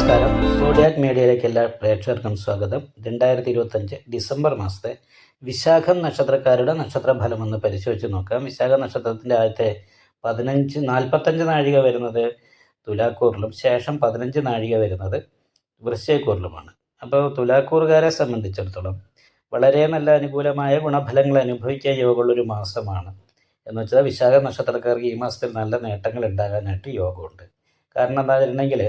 നമസ്കാരം. സോഡിയാക് മീഡിയയിലേക്ക് എല്ലാ പ്രേക്ഷകർക്കും സ്വാഗതം. രണ്ടായിരത്തി ഇരുപത്തഞ്ച് ഡിസംബർ മാസത്തെ വിശാഖം നക്ഷത്രക്കാരുടെ നക്ഷത്രഫലം ഒന്ന് പരിശോധിച്ച് നോക്കാം. വിശാഖ നക്ഷത്രത്തിന്റെ ആദ്യത്തെ പതിനഞ്ച് നാൽപ്പത്തഞ്ച് നാഴിക വരുന്നത് തുലാക്കൂറിലും ശേഷം പതിനഞ്ച് നാഴിക വരുന്നത് വൃശ്ചയക്കൂറിലുമാണ് അപ്പോൾ തുലാക്കൂറുകാരെ സംബന്ധിച്ചിടത്തോളം വളരെ നല്ല അനുകൂലമായ ഗുണഫലങ്ങൾ അനുഭവിക്കാൻ യോഗമുള്ളൊരു മാസമാണ്. എന്ന് വെച്ചാൽ വിശാഖ നക്ഷത്രക്കാർക്ക് ഈ മാസത്തിൽ നല്ല നേട്ടങ്ങൾ ഉണ്ടാകാനായിട്ട് യോഗമുണ്ട് കാരണം എന്താ വെച്ചിട്ടുണ്ടെങ്കിൽ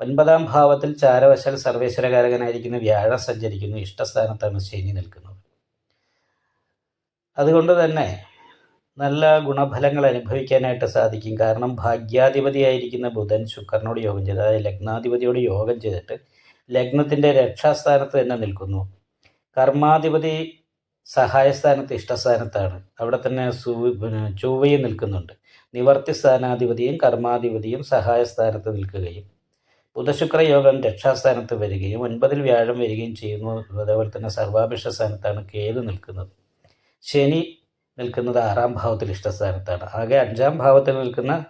ഒൻപതാം ഭാവത്തിൽ ചാരവശാൽ സർവേശ്വരകാരകനായിരിക്കുന്ന വ്യാഴം സഞ്ചരിക്കുന്ന ഇഷ്ടസ്ഥാനത്താണ് ശനി നിൽക്കുന്നത്. അതുകൊണ്ട് തന്നെ നല്ല ഗുണഫലങ്ങൾ അനുഭവിക്കാനായിട്ട് സാധിക്കും. കാരണം ഭാഗ്യാധിപതിയായിരിക്കുന്ന ബുധൻ ശുക്രനോട് യോഗം ചെയ്ത്. അതായത് ലഗ്നാധിപതിയോട് യോഗം ചെയ്തിട്ട് ലഗ്നത്തിന്റെ രക്ഷാസ്ഥാനത്ത് തന്നെ നിൽക്കുന്നു. കർമാധിപതി സഹായസ്ഥാനത്ത് ഇഷ്ടസ്ഥാനത്താണ്. അവിടെ തന്നെ സൂ ചൊവ്വയും നിൽക്കുന്നുണ്ട്. നിവർത്തി സ്ഥാനാധിപതിയും കർമാധിപതിയും സഹായസ്ഥാനത്ത് നിൽക്കുകയും ബുധശുക്ര യോഗം രക്ഷാസ്ഥാനത്ത് വരികയും ഒൻപതിൽ വ്യാഴം വരികയും ചെയ്യുന്നു. അതേപോലെ തന്നെ സർവാഭിഷ സ്ഥാനത്താണ് കേതു നിൽക്കുന്നത്. ശനി നിൽക്കുന്നത് ആറാം ഭാവത്തിൽ ഇഷ്ടസ്ഥാനത്താണ്. ആകെ അഞ്ചാം ഭാവത്തിൽ നിൽക്കുന്ന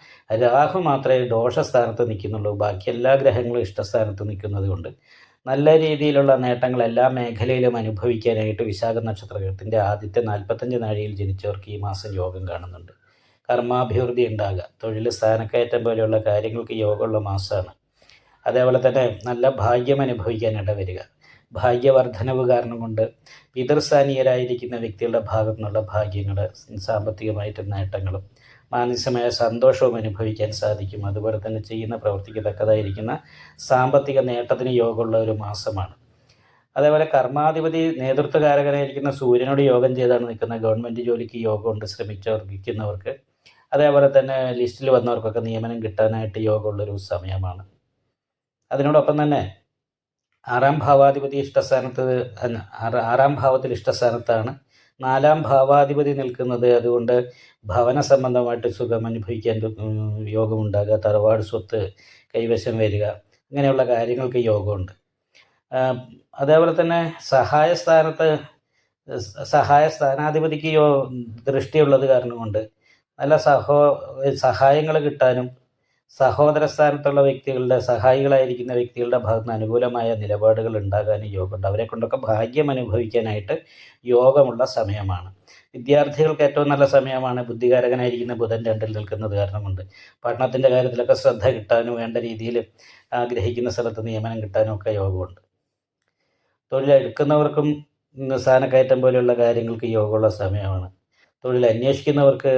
രാഹു മാത്രമേ ദോഷസ്ഥാനത്ത് നിൽക്കുന്നുള്ളൂ. ബാക്കി എല്ലാ ഗ്രഹങ്ങളും ഇഷ്ടസ്ഥാനത്ത് നിൽക്കുന്നത് കൊണ്ട് നല്ല രീതിയിലുള്ള നേട്ടങ്ങൾ എല്ലാ മേഖലയിലും അനുഭവിക്കാനായിട്ട് വിശാഖ നക്ഷത്രത്തിന്റെ ആദ്യത്തെ നാൽപ്പത്തഞ്ച് നാഴിയിൽ ജനിച്ചവർക്ക് ഈ മാസം യോഗം കാണുന്നുണ്ട്. കർമാഭിവൃദ്ധി ഉണ്ടാകുക. തൊഴിൽ സ്ഥാനക്കയറ്റം പോലെയുള്ള കാര്യങ്ങൾക്ക് യോഗമുള്ള മാസമാണ്. അതേപോലെ തന്നെ നല്ല ഭാഗ്യം അനുഭവിക്കാനിട വരിക. ഭാഗ്യവർദ്ധനവ് കാരണം കൊണ്ട് പിതൃസ്ഥാനീയരായിരിക്കുന്ന വ്യക്തികളുടെ ഭാഗത്തു നിന്നുള്ള ഭാഗ്യങ്ങൾ സാമ്പത്തികമായിട്ട് നേട്ടങ്ങളും മാനസികമായ സന്തോഷവും അനുഭവിക്കാൻ സാധിക്കും. അതുപോലെ തന്നെ ചെയ്യുന്ന പ്രവൃത്തിക്ക് തക്കതായിരിക്കുന്ന സാമ്പത്തിക നേട്ടത്തിന് യോഗമുള്ള ഒരു മാസമാണ്. അതേപോലെ കർമാധിപതി നേതൃത്വകാരകനായിരിക്കുന്ന സൂര്യനോട് യോഗം ചെയ്താണ് നിൽക്കുന്ന. ഗവൺമെന്റ് ജോലിക്ക് യോഗമുണ്ട് ശ്രമിച്ചവർക്കുന്നവർക്ക് അതേപോലെ തന്നെ ലിസ്റ്റിൽ വന്നവർക്കൊക്കെ നിയമനം കിട്ടാനായിട്ട് യോഗമുള്ളൊരു സമയമാണ്. അതിനോടൊപ്പം തന്നെ ആറാം ഭാവാധിപതി ഇഷ്ടസ്ഥാനത്ത് ആറാം ഭാവത്തിൽ ഇഷ്ടസ്ഥാനത്താണ്. നാലാം ഭാവാധിപതി നിൽക്കുന്നത് അതുകൊണ്ട് ഭവന സംബന്ധമായിട്ട് സുഖം അനുഭവിക്കാൻ യോഗമുണ്ടാകുക തറവാട് സ്വത്ത് കൈവശം വരിക ഇങ്ങനെയുള്ള കാര്യങ്ങൾക്ക് യോഗമുണ്ട്. അതേപോലെ തന്നെ സഹായ സ്ഥാനത്ത് സഹായ സ്ഥാനാധിപതിക്ക് യോ ദൃഷ്ടിയുള്ളത് കാരണം കൊണ്ട് നല്ല സഹോ സഹായങ്ങൾ കിട്ടാനും സഹോദര സ്ഥാനത്തുള്ള വ്യക്തികളുടെ സഹായികളായിരിക്കുന്ന വ്യക്തികളുടെ ഭാഗത്ത് നിന്ന് അനുകൂലമായ നിലപാടുകൾ ഉണ്ടാകാനും യോഗമുണ്ട്. അവരെ കൊണ്ടൊക്കെ ഭാഗ്യം അനുഭവിക്കാനായിട്ട് യോഗമുള്ള സമയമാണ്. വിദ്യാർത്ഥികൾക്ക് ഏറ്റവും നല്ല സമയമാണ് ബുദ്ധികാരകനായിരിക്കുന്ന ബുധൻ രണ്ടിൽ നിൽക്കുന്നത് കാരണം കൊണ്ട് പഠനത്തിന്റെ കാര്യത്തിലൊക്കെ ശ്രദ്ധ കിട്ടാനും വേണ്ട രീതിയിൽ ആഗ്രഹിക്കുന്ന സ്ഥലത്ത് നിയമനം കിട്ടാനും ഒക്കെ യോഗമുണ്ട്. തൊഴിലെടുക്കുന്നവർക്കും സ്ഥാനക്കയറ്റം പോലെയുള്ള കാര്യങ്ങൾക്ക് യോഗമുള്ള സമയമാണ്. തൊഴിൽ അന്വേഷിക്കുന്നവർക്ക്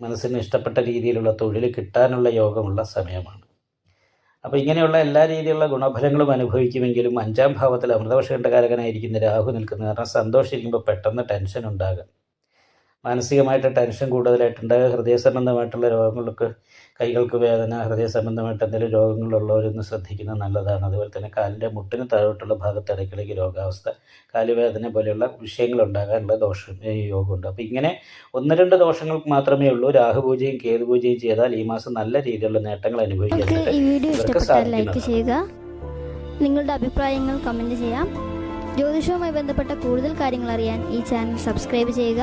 മനസ്സിന് ഇഷ്ടപ്പെട്ട രീതിയിലുള്ള തൊഴിൽ കിട്ടാനുള്ള യോഗമുള്ള സമയമാണ്. അപ്പോൾ ഇങ്ങനെയുള്ള എല്ലാ രീതിയിലുള്ള ഗുണഫലങ്ങളും അനുഭവിക്കുമെങ്കിലും അഞ്ചാം ഭാവത്തിൽ അമൃതവർഷകണ്ഠകാരകനായിരിക്കുന്ന രാഹു നിൽക്കുന്ന കാരണം സന്തോഷിക്കുമ്പോൾ പെട്ടെന്ന് ടെൻഷൻ ഉണ്ടാകും. മാനസികമായിട്ട് ടെൻഷൻ കൂടുതലായിട്ടുണ്ട്. ഹൃദയ സംബന്ധമായിട്ടുള്ള രോഗങ്ങൾക്ക് കൈകൾക്ക് വേദന ഹൃദയ സംബന്ധമായിട്ട് എന്തെങ്കിലും രോഗങ്ങളുള്ളവരൊന്ന് ശ്രദ്ധിക്കുന്നത് നല്ലതാണ്. അതുപോലെ തന്നെ കാലിന്റെ മുട്ടിന് താഴോട്ടുള്ള ഭാഗത്ത് ഇടയ്ക്കിടയ്ക്ക് രോഗാവസ്ഥ കാലുവേദന പോലെയുള്ള വിഷയങ്ങൾ ഉണ്ടാകാനുള്ള ദോഷം ഈ യോഗമുണ്ട്. അപ്പോൾ ഇങ്ങനെ ഒന്ന് രണ്ട് ദോഷങ്ങൾക്ക് മാത്രമേ ഉള്ളൂ. രാഹുപൂജയും കേതുപൂജയും ചെയ്താൽ ഈ മാസം നല്ല രീതിയിലുള്ള നേട്ടങ്ങൾ അനുഭവിക്കാൻ ഇവർക്ക് സാധിക്കുന്നതാണ്. നിങ്ങളുടെ അഭിപ്രായങ്ങൾ കമന്റ് ചെയ്യാം. ജ്യോതിഷവുമായി ബന്ധപ്പെട്ട കൂടുതൽ കാര്യങ്ങൾ അറിയാൻ ഈ ചാനൽ സബ്സ്ക്രൈബ് ചെയ്യുക.